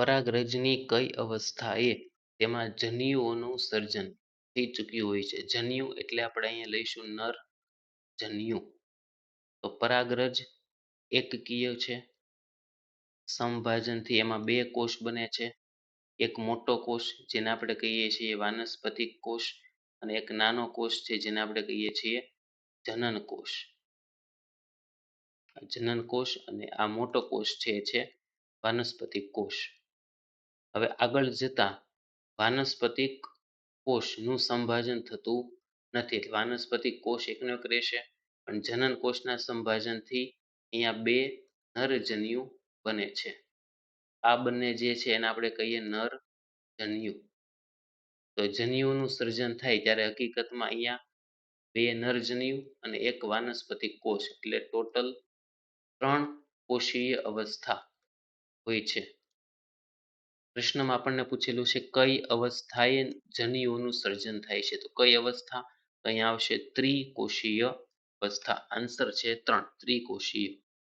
પરાગરજની કઈ અવસ્થાએ તેમાં જન્યુઓનું સર્જન થઈ ચૂક્યું હોય છે? જન્યુ એટલે આપણે અહીંયા લઈશું નર જન્યુ તો પરાગરજ એકકીય છે. સમભાજનથી એમાં બે કોષ બને છે. એક મોટો કોષ જેને આપણે કહીએ છીએ વાનસ્પતિક કોષ અને એક નાનો કોષ છે જેને આપણે કહીએ છીએ જનન કોષ. જનન કોષ અને આ મોટો કોષ છે છે વાનસ્પતિક કોષ. હવે આગળ જતા વાનસ્પતિક કોષનું સંભાજન થતું નથી. વાનસ્પતિક કોષ એકનો એક રહેશે. પણ જનન કોષના સંભાજનથી અહીંયા બે નરજન્યુ બને છે. આ બંને જે છે એને આપણે કહીએ નર જન્યુ તો જન્યુનું સર્જન થાય ત્યારે હકીકતમાં અહીંયા બે નરજન્યુ અને એક વાનસ્પતિક કોષ. એટલે ટોટલ ત્રણ કોષીય અવસ્થા હોય છે. પ્રશ્નમાં આપણને પૂછેલું છે, કઈ અવસ્થાએ જનીઓનું સર્જન થાય છે? તો કઈ અવસ્થા? અહીંયા આવશે ત્રિકોષીય અવસ્થા. આન્સર છે ત્રણ, ત્રિકોષીય.